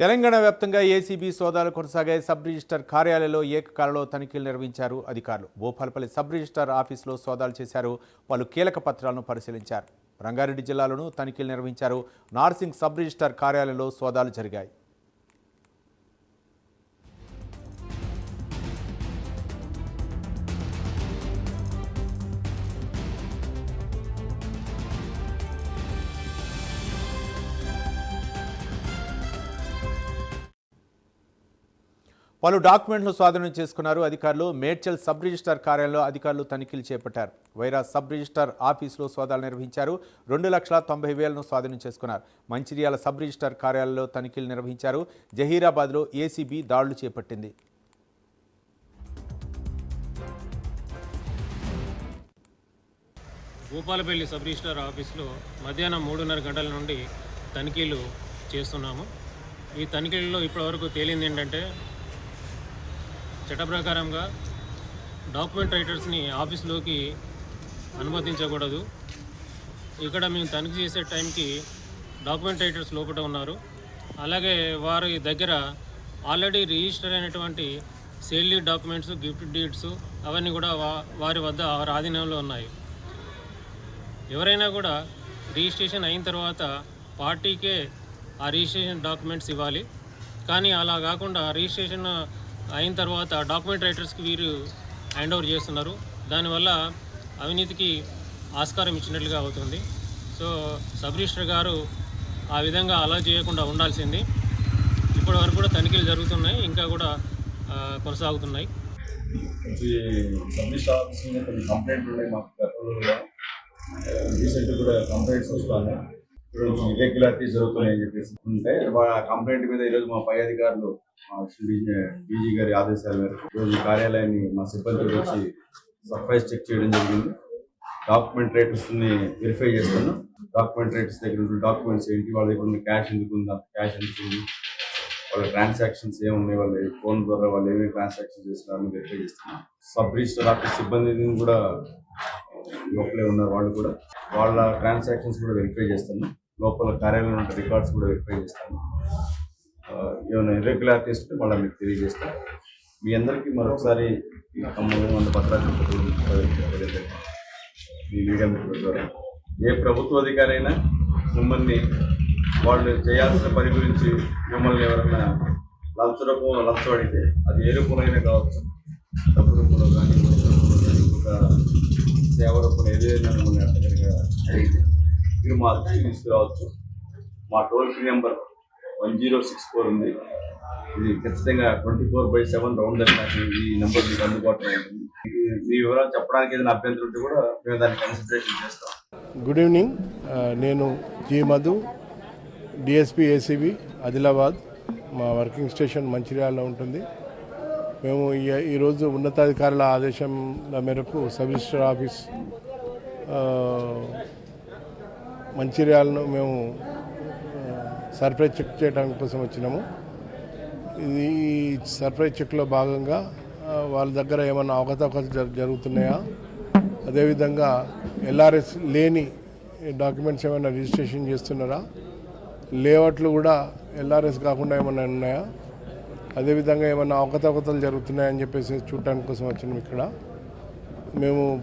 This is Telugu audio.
తెలంగాణ వ్యాప్తంగా ఏసీబీ సోదాలు కొనసాగాయి. సబ్ రిజిస్టర్ కార్యాలయంలో ఏకకాలంలో తనిఖీలు నిర్వహించారు అధికారులు. భూపాలపల్లి సబ్ రిజిస్టర్ ఆఫీసులో సోదాలు చేశారు. పలు కీలక పత్రాలను పరిశీలించారు. రంగారెడ్డి జిల్లాలోనూ తనిఖీలు నిర్వహించారు. నార్సింగ్ సబ్ రిజిస్టర్ కార్యాలయంలో సోదాలు జరిగాయి. పలు డాక్యుమెంట్లు స్వాధీనం చేసుకున్నారు. అధికారులు మేడ్చల్ సబ్ రిజిస్టర్ కార్యాలయంలో అధికారులు తనిఖీలు చేపట్టారు. వైరా సబ్ రిజిస్టర్ ఆఫీసులో సోదాలు నిర్వహించారు. రెండు లక్షల తొంభై వేలను స్వాధీనం చేసుకున్నారు. మంచిర్యాల సబ్ రిజిస్టర్ కార్యాలయంలో తనిఖీలు నిర్వహించారు. జహీరాబాద్లో ఏసీబీ దాడులు చేపట్టింది. భూపాలపల్లి సబ్ రిజిస్టార్ ఆఫీసులో మధ్యాహ్నం మూడున్నర గంటల నుండి తనిఖీలు చేస్తున్నాము. ఈ తనిఖీలలో ఇప్పటివరకు తేలింది ఏంటంటే చట్ట ప్రకారంగా డాక్యుమెంట్ రైటర్స్ని ఆఫీస్లోకి అనుమతించకూడదు. ఇక్కడ మేము తనిఖీ చేసే టైంకి డాక్యుమెంట్ రైటర్స్ లోపల ఉన్నారు. అలాగే వారి దగ్గర ఆల్రెడీ రిజిస్టర్ అయినటువంటి సేల్ డాక్యుమెంట్స్ గిఫ్ట్ డీడ్స్ అవన్నీ కూడా వారి వద్ద వారి ఆధీనంలో ఉన్నాయి. ఎవరైనా కూడా రిజిస్ట్రేషన్ అయిన తర్వాత పార్టీకే ఆ రిజిస్ట్రేషన్ డాక్యుమెంట్స్ ఇవ్వాలి. కానీ అలా కాకుండా రిజిస్ట్రేషన్ అయిన తర్వాత డాక్యుమెంట్ రైటర్స్కి వీరు హ్యాండ్ ఓవర్ చేస్తున్నారు. దానివల్ల అవినీతికి ఆస్కారం ఇచ్చినట్లుగా అవుతుంది. సో సబ్ రిజిస్టర్ గారు ఆ విధంగా అలా చేయకుండా ఉండాల్సింది. ఇప్పటి వరకు కూడా తనిఖీలు జరుగుతున్నాయి. ఇంకా కూడా కొనసాగుతున్నాయి. కంప్లైంట్లు ఉన్నాయి మాకు. గతంలో కూడా రీసెంట్ కూడా కంప్లైంట్స్ వస్తున్నాయి. ఈరోజు ఇరెగ్యులారిటీస్ జరుగుతున్నాయని చెప్పేసి ఉంటే వాళ్ళ కంప్లైంట్ మీద ఈరోజు మా పై అధికారులు మా డీజీ గారి ఆదేశాల మేరకు ఈరోజు కార్యాలయాన్ని మా సిబ్బంది వచ్చి సర్ప్రైజ్ చెక్ చేయడం జరిగింది. డాక్యుమెంట్ రేటర్స్ని వెరిఫై చేస్తున్నాం. డాక్యుమెంట్ రేటర్స్ దగ్గర డాక్యుమెంట్స్ ఏంటి? వాళ్ళ దగ్గర ఉన్న క్యాష్ ఎందుకు ఉంది? అంత క్యాష్ ఎందుకు ఉంది? వాళ్ళ ట్రాన్సాక్షన్స్ ఏమున్నాయి? వాళ్ళు ఫోన్ ద్వారా వాళ్ళు ఏమేమి ట్రాన్సాక్షన్ చేస్తున్నారని వెరిఫై చేస్తున్నాం. సబ్ రిజిస్టర్ ఆఫీస్ సిబ్బందిని కూడా లోపలే ఉన్నారు వాళ్ళు కూడా. వాళ్ళ ట్రాన్సాక్షన్స్ కూడా వెరిఫై చేస్తున్నాం. లోపల కార్యాలయంలో ఉన్న రికార్డ్స్ కూడా వెరిఫై చేస్తాను ఏమైనా ఇర్రెగ్యులారిటీస్ ఉంటే మళ్ళీ మీకు తెలియజేస్తాను మీ అందరికీ మరొకసారి ఈ పత్రాలు మీ ద్వారా ఏ ప్రభుత్వ అధికారి అయినా మిమ్మల్ని వాళ్ళు చేయాల్సిన పని గురించి మిమ్మల్ని ఎవరైనా లంచ రూపంలో లంచం అడిగితే అది ఏ రూపంలో కావచ్చు. డబ్బు రూపంలో కానీ ఒక సేవ రూపంలో ఏదైనా మిమ్మల్ని మీరు మా దృష్టికి తీసుకురావచ్చు. మా toll free number one zero six four ఉంది. ఇది ఖచ్చితంగా twenty four by seven round అని ఈ నెంబర్ మీకు అందుబాటులో ఉంటుంది. మీ వివరాలు చెప్పడానికి ఏదైనా అభ్యంతరం ఉంటే కూడా మేము దాన్ని కన్సిడరేషన్ చేస్తాం. గుడ్ ఈవినింగ్ uh, నేను G Madhu DSP ACB Adilabad. మా వర్కింగ్ స్టేషన్ మంచిర్యాలలో ఉంటుంది. మేము ఈ- ఈరోజు ఉన్నతాధికారుల ఆదేశంల మేరకు సబ్ రిజిస్టర్ ఆఫీస్ మంచిర్యాలను మేము సర్ప్రైజ్ చెక్ చేయడానికి కోసం వచ్చినాము. ఇది ఈ సర్ప్రైజ్ చెక్లో భాగంగా వాళ్ళ దగ్గర ఏమైనా అవకతవకలు జరు- జరుగుతున్నాయా? అదేవిధంగా ఎల్ఆర్ఎస్ లేని డాక్యుమెంట్స్ ఏమైనా రిజిస్ట్రేషన్ చేస్తున్నారా? లేఅవుట్లు కూడా ఎల్ఆర్ఎస్ కాకుండా ఏమైనా ఉన్నాయా? అదేవిధంగా ఏమైనా అవకతవకతలు జరుగుతున్నాయని చెప్పేసి చూడటానికి కోసం వచ్చినాం ఇక్కడ. మేము